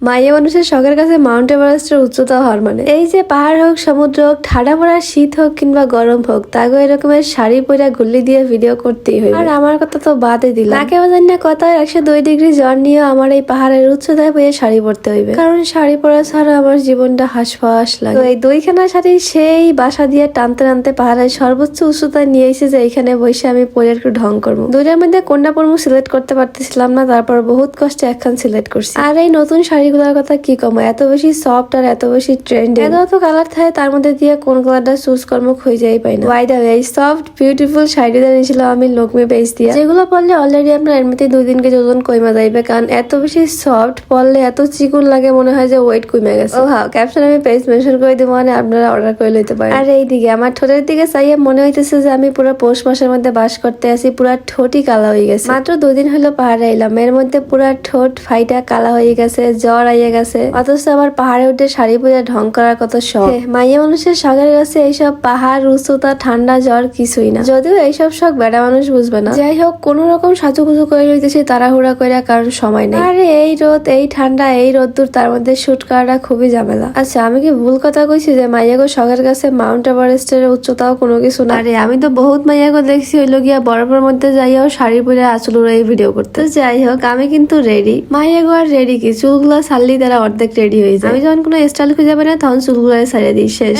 মাইয়া মানুষের শখের কাছে মাউন্ট এভারেস্টের উচ্চতা হওয়ার মানে। এই যে পাহাড় হোক সমুদ্র হোক ঠাডা পড়া শীত হোক কিংবা গরম হোক তাগো এরকমের শাড়ি পরা গুল্লি দিয়ে ভিডিও করতেই হয় আর আমার কথা তো বাদে দিলাম। নাকে বাজার না কথা একশো দুই ডিগ্রি জ্বর নিয়ে আমার এই পাহাড়ের উচ্চতায় বইয়ে শাড়ি পরতে হইবে। কারণ শাড়ি পরা ছাড়া আমার জীবনটা হাসফাস লাগে। তো এই দুইখানা শাড়ি সেই বাসা দিয়ে টানতে টানতে পাহাড়ের সর্বোচ্চ উচ্চতায় নিয়ে এসে যে এখানে বসে আমি পরে একটু ঢং করব। দুইটার মধ্যে কোনটা পরবো সিলেক্ট করতে পারতেছিলাম না তারপর বহুত কষ্টে একখান সিলেক্ট করছি। আর এই নতুন শাড়িগুলোর কথা কি কম? এত বেশি সফট আর এত বেশি ট্রেন্ড এত এত কালার থাকে তার মধ্যে দিয়ে কোন কালারটা চুজ কর্ম খুঁজেই পাই না। ওয়াই দা এই সফট বিউটিফুল শাড়িটা নিয়েছিলাম আমি লোকমে পেজ দিয়ে। যেগুলো পরলে অলরেডি আপনার এমনিতে দুই দিন কেজি ওজন কমে যাইবে কারণ এত বেশি সফট পরলে এত চিকুন লাগে মনে হয় যে ওয়েট কমে গেছে। ও হ্যাঁ ক্যাপশন আমি পেজ মেনশন করে দিব মানে আপনারা অর্ডার করে লইতে পারেন। আর এইদিকে আমার ঠোঁটের দিকে চাইয়ে মনে হইতেছে যে আমি পুরো পৌষ মাসের মধ্যে বাস করতে আছি পুরো ঠোঁটই কালা হয়ে গেছে। মাত্র দুদিন হলো পাহাড়ে এলাম এর মধ্যে পুরো ঠোঁট ফাইটা কালা হয়ে গেছে জ্বর আইয়ে গেছে। অথচ আবার পাহাড়ে উঠে শাড়ি পরে ঢং করার কত শখ। মাইয়া মানুষের শখের কাছে এইসব পাহাড়, উচ্চতা, ঠান্ডা জ্বর কিছুই না। যদিও এইসব শখ বেড়া মানুষ বুঝবে না। যাই হোক, কোন রকম সাজুগুজু করে লইতেছি তাড়াহুড়া করে কারণ সময় নেই। আরে, এই রোদ, এই ঠান্ডা, এই রোদ্দুর, তার মধ্যে শুট করাটা খুবই ঝামেলা। আচ্ছা আমি কি ভুল কথা কইছি যে মাইয়াগো শখের কাছে মাউন্ট এভারেস্টের উচ্চতাও কোনো কিছু না? আরে, আমি তো বহুত মাইয়াগো দেখছি হইল গিয়া বরফের মধ্যে যাইয়াও শাড়ি পরে আঁচল এই ভিডিও করতে। যাই হোক, আমি কিন্তু রেডি মাইয়াগো আর রেডি কি? চুলগুলো ছাড়লেই তারা অর্ধেক রেডি হয়ে যায়। আমি যখন কোনো স্টাইল খুঁজে পাই না তখন চুলগুলো ছাড়িয়ে দিই শেষ।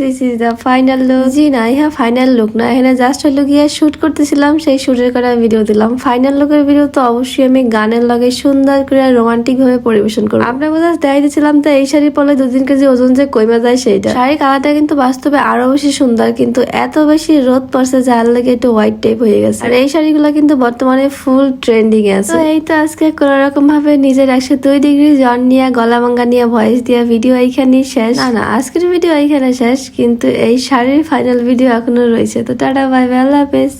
This is the final look জি না ইহা ফাইনাল লুক না। এখানে জাস্ট হইল গিয়ে শুট করতেছিলাম সেই শুটের করে ভিডিও দিলাম। ফাইনাল লুকের ভিডিও তো অবশ্যই আমি গানের লগে সুন্দর করে রোমান্টিক ভাবে পরিবেশন করব। আপনাকে জাস্ট দেখাই দিচ্ছিলাম তো এই শাড়ি পরলে দু তিন কেজি ওজন যে কমে যায় সেইটা। শাড়ির কালারটা কিন্তু বাস্তবে আরও বেশি সুন্দর কিন্তু এত বেশি রোদ পড়ছে যার লাগে একটু হোয়াইট টাইপ হয়ে গেছে। আর এই শাড়িগুলো কিন্তু বর্তমানে ফুল ট্রেন্ডিং আছে। এই তো আজকে কোন রকম ভাবে নিজের একশো দুই ডিগ্রি জ্বর নিয়ে, গলা ভাঙ্গা নিয়ে ভয়েস দিয়ে ভিডিও এইখানেই শেষ। না না, আজকের ভিডিও এইখানে শেষ, কিন্তু এই শাড়ির ফাইনাল ভিডিও এখনও রয়েছে। তো টাটা বাই বাই আল্লাহ হাফেজ।